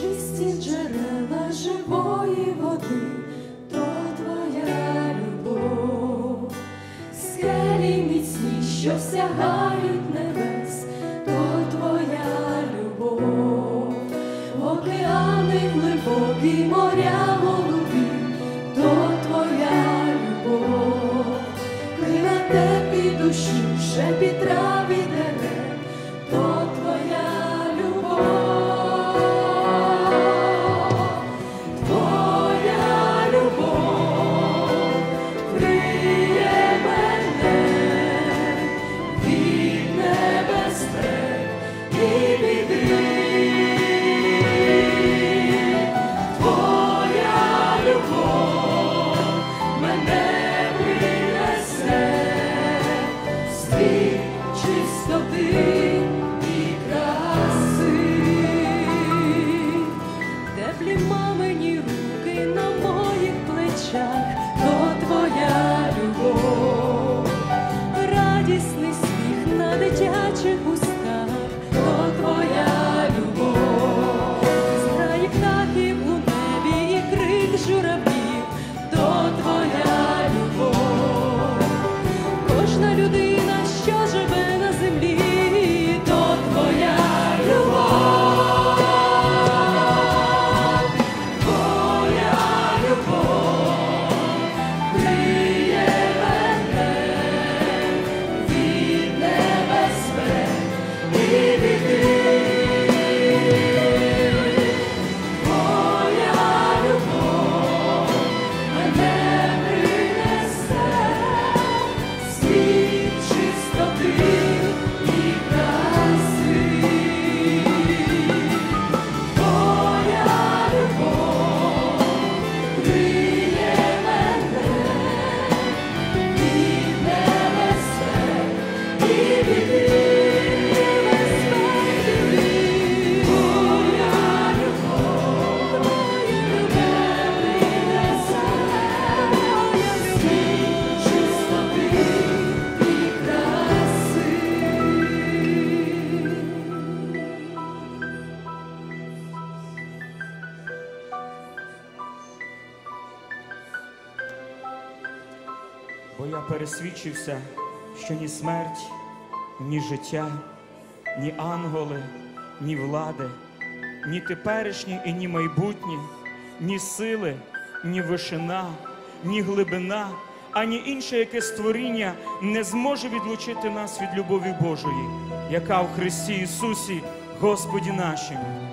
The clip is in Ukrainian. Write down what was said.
чисті джерела живої води, то твоя любов, скелі міцні, що сягають небес, то твоя любов, океани глибокі, моря голубі, то твоя любов, крила теплі душі, шепіт трав і Я пересвідчився, що ні смерть, ні життя, ні ангели, ні влади, ні теперішні і ні майбутні, ні сили, ні вишина, ні глибина, ані інше яке створіння не зможе відлучити нас від любові Божої, яка в Христі Ісусі, Господі нашому.